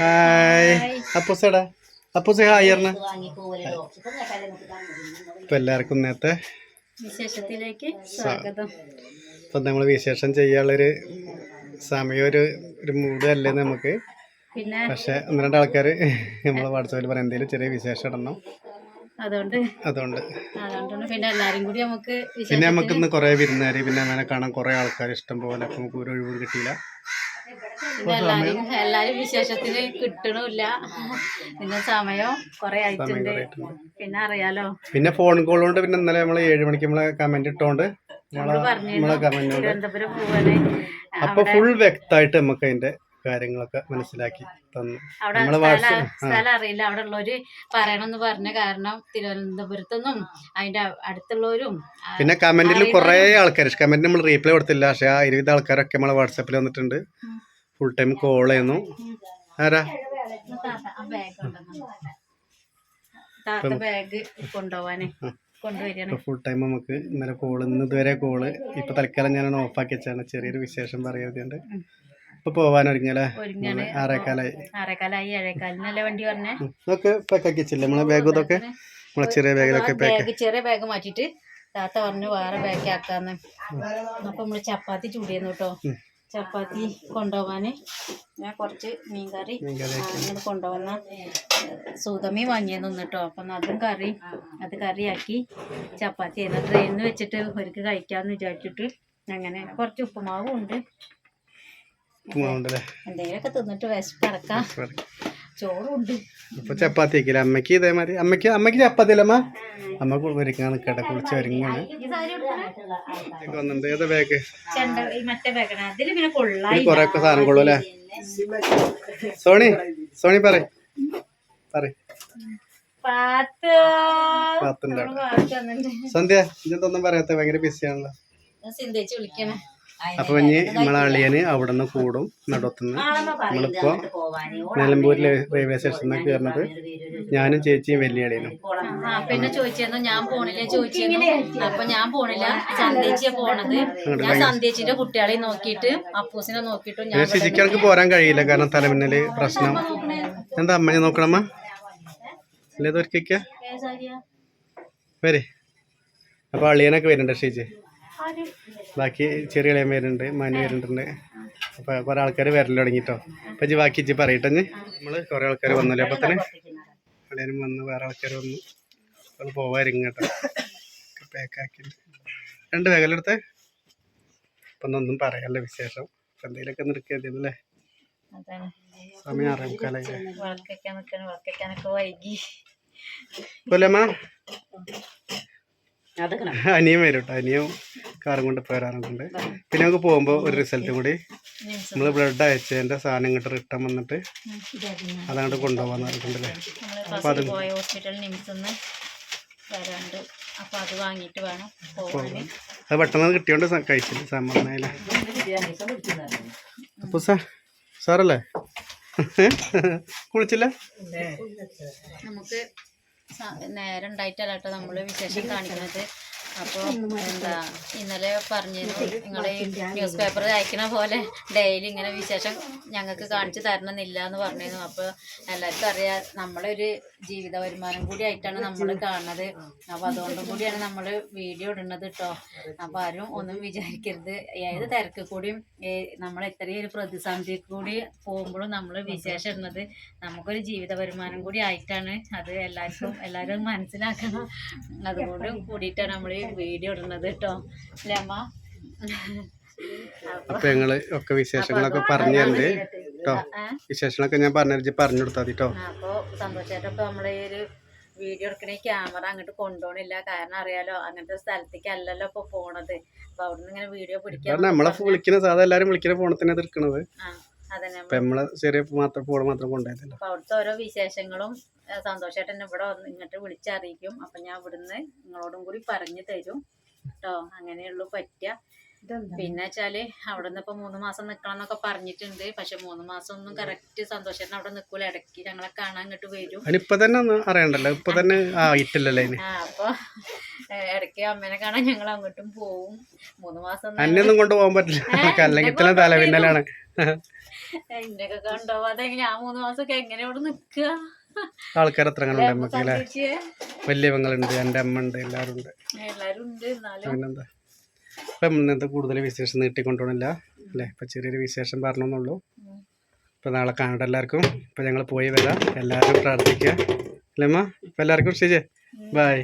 Hi. അപ്പൂസടാ അപ്പൂസ hi പറഞ്ഞ. ഇപ്പൊ എല്ലാവർക്കും നേരത്തെ വിശേഷത്തിലേക്ക് സ്വാഗതം. ഇപ്പൊ നമ്മൾ വിശേഷം ചെയ്യാനുള്ളൊരു സമയം ഒരു ഒരു മൂഡ് അല്ലേ നമുക്ക്? പിന്നെ പക്ഷെ ഒന്ന് രണ്ട് ആൾക്കാർ നമ്മളെ വാട്സാപ്പിൽ പറയാം എന്തെങ്കിലും ചെറിയ വിശേഷം ഇടണം. അതുകൊണ്ട്. അതുകൊണ്ട്. പിന്നെ എല്ലാരും കൂടി നമുക്ക് പിന്നെ നമുക്ക് ഇന്ന് കുറേ വിരുന്നേരി പിന്നെ അങ്ങനെ കാണാൻ കുറേ ആൾക്കാർ ഇഷ്ടം പോലെ അപ്പം നമുക്ക് ഒരു ഒഴിവ് കിട്ടിയില്ല. എല്ലാരും എല്ലാരും വിശേഷത്തിന് കിട്ടണില്ല പിന്നെ സമയം കൊറേ ആയിട്ടുണ്ട്. പിന്നെ അറിയാലോ? പിന്നെ ഫോൺ കോൾ കൊണ്ട് പിന്നെ ഇന്നലെ നമ്മൾ ഏഴ് മണിക്ക് നമ്മളെ കമന്റ് ഇട്ടോണ്ട് അപ്പൊ ഫുൾ വ്യക്തമായിട്ട് നമുക്ക് അതിന്റെ കാര്യങ്ങളൊക്കെ മനസ്സിലാക്കി തന്നു. അവിടെ സ്ഥലം അറിയില്ല. അവിടെ ഉള്ളവര് പറയണമെന്ന് പറഞ്ഞ കാരണം തിരുവനന്തപുരത്തുനിന്നും അതിന്റെ അടുത്തുള്ളവരും പിന്നെ കമന്റിൽ കുറെ ആൾക്കാർ കമന്റ് നമ്മൾ റീപ്ലൈ കൊടുത്തില്ല. പക്ഷെ ആ ഇരുപത് ആൾക്കാരൊക്കെ നമ്മളെ വാട്സാപ്പിൽ വന്നിട്ടുണ്ട്. ഫുൾ ടൈം കോൾ ചെയ്യുന്നു. ആരാ? ഫുൾ ടൈം നമുക്ക് ഇന്നലെ കോൾ ഇന്ന് ഇതുവരെ കോൾ ഇപ്പൊ തൽക്കാലം ഞാൻ ഓഫാക്കി വെച്ചാണ്. ചെറിയൊരു വിശേഷം പറയുന്നത് ഇപ്പൊ പോവാൻ ഒരുങ്ങല്ലേ ആറേക്കാലായി ആറേക്കാലായി ഏഴേക്കാലിനല്ലേ വണ്ടി പറഞ്ഞേ? ഇതൊക്കെ പാക്കാക്കി വെച്ചില്ലേ? നമ്മളെ ബാഗ് ഇതൊക്കെ? നമ്മളെ ചെറിയ ബാഗിലൊക്കെ ബാഗ് ചെറിയ ബാഗ് മാറ്റിട്ട് താത്ത പറഞ്ഞു വേറെ ബാക്കി ആക്കാന്ന്. അപ്പൊ നമ്മൾ ചപ്പാത്തി ചൂടിയെന്നു കേട്ടോ. ചപ്പാത്തി കൊണ്ടുപോവാന്. ഞാൻ കുറച്ച് മീൻകറി അങ്ങനെ കൊണ്ടുപോകുന്ന സൂതമീൻ വാങ്ങിയെന്നു നിന്നിട്ടോ അപ്പം അതും കറി അത് കറിയാക്കി ചപ്പാത്തി ആയിരുന്നു. ട്രെയിനിൽ വെച്ചിട്ട് അവർക്ക് കഴിക്കാന്ന് വിചാരിച്ചിട്ട് അങ്ങനെ കുറച്ച് ഉപ്പുമാവും ഉണ്ട്. എന്തെങ്കിലുമൊക്കെ തിന്നിട്ട് വിശപ്പടക്കാം ചോറും ഉണ്ട് ഇപ്പൊ ചപ്പാത്തി ആക്കിയില്ല അമ്മയ്ക്ക് ഇതേമാതിരി അമ്മയ്ക്ക് അമ്മയ്ക്ക് ചപ്പാത്തി അല്ലമ്മ അമ്മ ഒരുങ്ങാൻ കട കുളിച്ച് ഒരുങ്ങാണ്? വന്നിട്ടുണ്ട് ഏതാ ബാഗ് കൊറേ ഒക്കെ സാധനം കൊള്ളു അല്ലേ? സോണി സോണി പറ. സന്ധ്യ ഇതൊന്നും പറയാത്ത? ഭയങ്കര ബിസിയാണല്ലോ അപ്പൊ ഇനി നമ്മളെ അളിയന് അവിടെ നിന്ന് കൂടും നടത്തുന്നു നമ്മളിപ്പോ നിലമ്പൂരിൽ റെയിൽവേ സ്റ്റേഷനിൽ കയറുന്നത് ഞാനും ചേച്ചിയും വലിയ അളിയനും. ആ പിന്നെ ചോദിച്ചിരുന്നു ഞാൻ പോണില്ല ചോദിച്ചിരുന്നു. അപ്പൊ ഞാൻ പോണില്ല. സന്ധ്യേച്ചിയാ പോണത്. ഞാൻ സന്ധ്യേച്ചിന്റെ കുട്ടികളെ നോക്കിയിട്ട് അപ്പൂസിനെ നോക്കിയിട്ട് ഞാൻ പോരാൻ കഴിയില്ല. കാരണം തലമിന്നൽ പ്രശ്നം. എന്താ അമ്മനെ നോക്കണമ്മ അല്ലേ ഏസാരിയാ? വരെ. അപ്പൊ അളിയനൊക്കെ വരുന്നുണ്ട് ഷീജ്? ബാക്കി ചെറിയ ഇളയം വരുന്നുണ്ട് മനു വരുന്നുണ്ട് അപ്പൊ കൊറേ ആൾക്കാർ വരൽ തുടങ്ങിട്ടോ. അപ്പൊ ഇജ്ജ് ബാക്കി ഇജ്ജ് പറയട്ടെ നമ്മൾ കൊറേ ആൾക്കാർ വന്നല്ലേ? അപ്പൊ തന്നെ അളിയനും വന്ന് വേറെ ആൾക്കാർ വന്നു അത് പോവാതിരിക്കും കേട്ടോ. പാക്കാക്കി രണ്ട് വേഗലെടുത്ത് അപ്പൊ ഒന്നും പറയാല്ല വിശേഷം. എന്തെങ്കിലുമൊക്കെ അതാണ്. സമയം അറിയാം വിളക്കൊക്കെ വൈകി. കൊല്ലമ്മ അനിയും വരും കേട്ടോ അനിയും കാറും കൊണ്ട് പോരാറുണ്ട് പിന്നെ നമുക്ക് പോകുമ്പോൾ ഒരു റിസൾട്ട് കൂടി. നമ്മൾ ബ്ലഡ് അയച്ചതിന്റെ സാധനം ഇങ്ങോട്ട് റിട്ടേൺ വന്നിട്ട് അതങ്ങോട്ട് കൊണ്ടുപോകാൻ പറഞ്ഞിട്ടുണ്ടല്ലേ? അപ്പോൾ പോയ ഹോസ്പിറ്റലിൽ നിമിഷന്ന് വരാണ്ട്. അപ്പൊ അത് അത് പെട്ടെന്ന് കിട്ടിയോണ്ട് കഴിച്ചില്ല. സമ്മതനായില്ല അപ്പോൾ സാ സാറല്ലേ? കുളിച്ചില്ല? നമുക്ക് നേരം ഉണ്ടായിട്ടല്ല കേട്ടോ നമ്മൾ വിശേഷം കാണിക്കുന്നത് അപ്പോൾ എന്താ ഇന്നലെ പറഞ്ഞിരുന്നു നിങ്ങൾ ന്യൂസ് പേപ്പർ അയക്കണ പോലെ ഡെയിലി ഇങ്ങനെ വിശേഷം ഞങ്ങൾക്ക് കാണിച്ചു തരണമെന്നില്ല എന്ന് പറഞ്ഞിരുന്നു. അപ്പോൾ എല്ലാവർക്കും അറിയാം നമ്മളൊരു ജീവിത വരുമാനം കൂടി ആയിട്ടാണ് നമ്മൾ കാണുന്നത്. അപ്പോൾ അതുകൊണ്ടും കൂടിയാണ് നമ്മൾ വീഡിയോ ഇടുന്നത് കേട്ടോ അപ്പോൾ ആരും ഒന്നും വിചാരിക്കരുത്. ഏത് തിരക്ക് കൂടിയും നമ്മൾ ഇത്രയും ഒരു പ്രതിസന്ധി കൂടി പോകുമ്പോഴും നമ്മൾ വിശേഷം ഇടുന്നത് നമുക്കൊരു ജീവിത വരുമാനം കൂടി ആയിട്ടാണ്. അത് എല്ലാവർക്കും എല്ലാവരും മനസ്സിലാക്കണം. അതുകൊണ്ട് കൂടിയിട്ടാണ് നമ്മൾ ഈ വീഡിയോ ഇടുന്നത് കേട്ടോ. അല്ലേ അമ്മ? അപ്പൊ ഞങ്ങൾ ഒക്കെ വിശേഷങ്ങളൊക്കെ പറഞ്ഞുണ്ട് കേട്ടോ. വിശേഷങ്ങളൊക്കെ ഞാൻ പറഞ്ഞു പറഞ്ഞു കൊടുത്താൽ കേട്ടോ. അപ്പോൾ സന്തോഷമായിട്ടൊക്കെ നമ്മൾ ഈ ഒരു വീഡിയോ എടുക്കണ ക്യാമറ അങ്ങോട്ട് കൊണ്ടുപോകണില്ല കാരണം അറിയാലോ അങ്ങനത്തെ സ്ഥലത്തേക്ക് അല്ലല്ലോ ഇപ്പൊ പോണത്. അപ്പൊ അവിടുന്ന് ഇങ്ങനെ വീഡിയോ പിടിക്കാൻ നമ്മളെ വിളിക്കുന്ന സാധാ എല്ലാരും വിളിക്കുന്ന ഫോണിൽ തന്നെ തീർക്കണത് നമ്മൾ ചെറിയ മാത്രം ഫോൺ മാത്രം കൊണ്ടുപോയതല്ലോ? അപ്പൊ അവിടുത്തെ ഓരോ വിശേഷങ്ങളും സന്തോഷമായിട്ട് തന്നെ ഇവിടെ ഇങ്ങോട്ട് വിളിച്ചറിയിക്കും. അപ്പൊ ഞാൻ ഇവിടുന്ന് നിങ്ങളോടും കൂടി പറഞ്ഞു തരും. കേട്ടോ അങ്ങനെയുള്ളൂ പറ്റുക. പിന്നെ വെച്ചാൽ അവിടെ നിന്ന് ഇപ്പൊ മൂന്ന് മാസം നിക്കണം എന്നൊക്കെ പറഞ്ഞിട്ടുണ്ട്. പക്ഷെ മൂന്ന് മാസം ഒന്നും കറക്റ്റ് സന്തോഷം അവിടെ നിക്കൂല. ഇടയ്ക്ക് ഞങ്ങളെ കാണാൻ ഇങ്ങോട്ട് വരും. ഇപ്പൊ തന്നെ ഒന്നും അറിയണ്ടല്ലോ? ഇപ്പൊ തന്നെ ആയിട്ടില്ലല്ലേ അപ്പൊ ഇടയ്ക്ക് അമ്മേനെ കാണാൻ ഞങ്ങൾ അങ്ങോട്ടും പോവും. മൂന്ന് മാസം ഒന്നും അന്നൊന്നും കൊണ്ടുപോകാൻ പറ്റില്ല. അല്ലെങ്കിൽ തലവിന്നലാണ് എന്നൊക്കെ കൊണ്ടുപോവാതെ ഞാൻ മൂന്ന് മാസമൊക്കെ എങ്ങനെ ഇവിടെ നിക്കുക ആൾക്കാർ അങ്ങനെ ഉണ്ട് നമുക്ക് വലിയ പെങ്ങളുണ്ട് എന്റെ അമ്മ ഉണ്ട് എല്ലാരും ഉണ്ട്. എല്ലാരും ഉണ്ട് എന്നാലും പിന്നെന്താ? ഇപ്പം ഇന്നത്തെ കൂടുതൽ വിശേഷം നീട്ടിക്കൊണ്ടുപോകണില്ല അല്ലേ? ഇപ്പം ചെറിയൊരു വിശേഷം പറഞ്ഞെന്നുള്ളൂ. ഇപ്പം നാളെ കാണട്ടെ എല്ലാവർക്കും. ഇപ്പം ഞങ്ങൾ പോയി വരാം. എല്ലാവരും പ്രാർത്ഥിക്കുക. അല്ലേ അമ്മ ഇപ്പം എല്ലാവർക്കും ശരി ബൈ